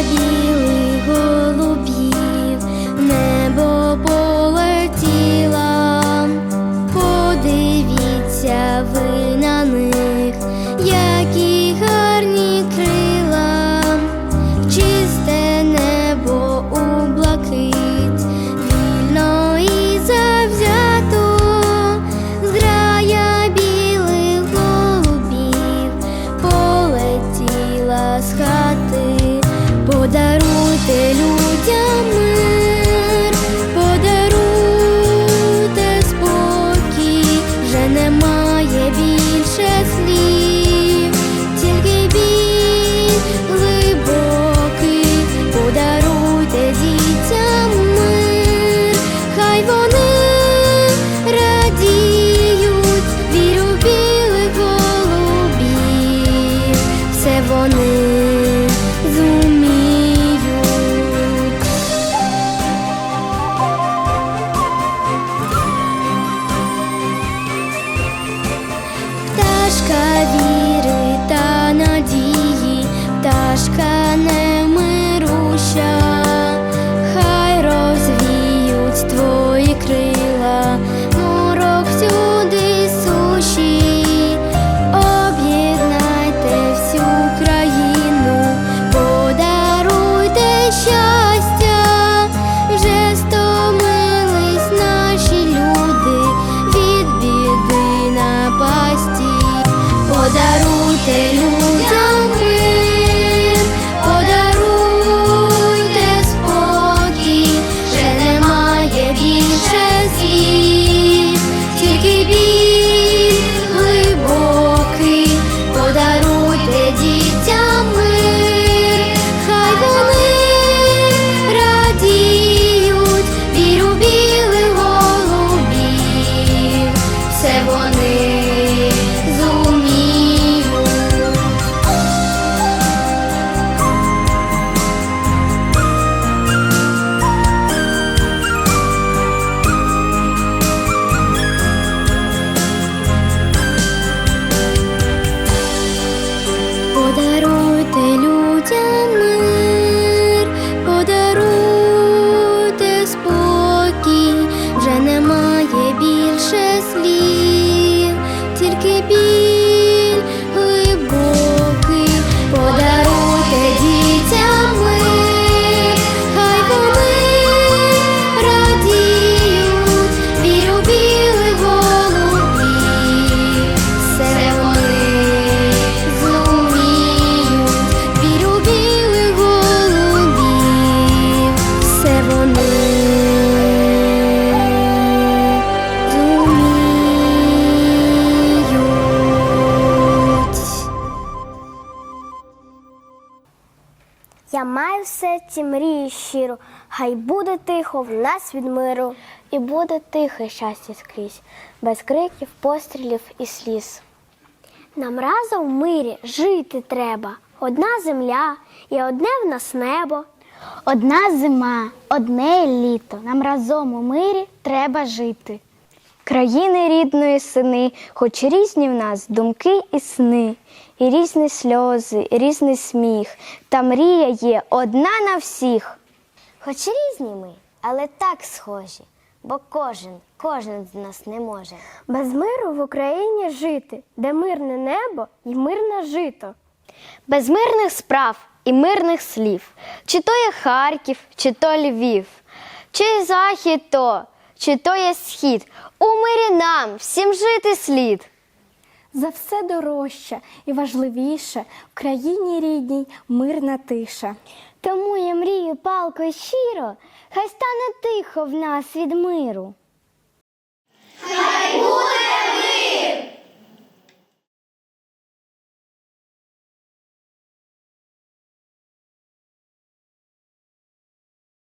You. Все більше Я маю в серці мрію щиру, хай буде тихо в нас від миру. І буде тихе щастя скрізь, без криків, пострілів і сліз. Нам разом в мирі жити треба. Одна земля і одне в нас небо. Одна зима, одне літо. Нам разом у мирі треба жити. Країни рідної сини, хоч різні в нас думки і сни, і різні сльози, і різний сміх, та мрія є одна на всіх. Хоч різні ми, але так схожі, бо кожен, кожен з нас не може. Без миру в Україні жити, де мирне небо і мирне жито. Без мирних справ і мирних слів, чи то є Харків, чи то Львів, чи захід то, чи то є схід. У мирі нам всім жити слід. За все дорожче і важливіше в країні рідній мирна тиша. Тому я мрію палко й щиро, хай стане тихо в нас від миру. Хай буде!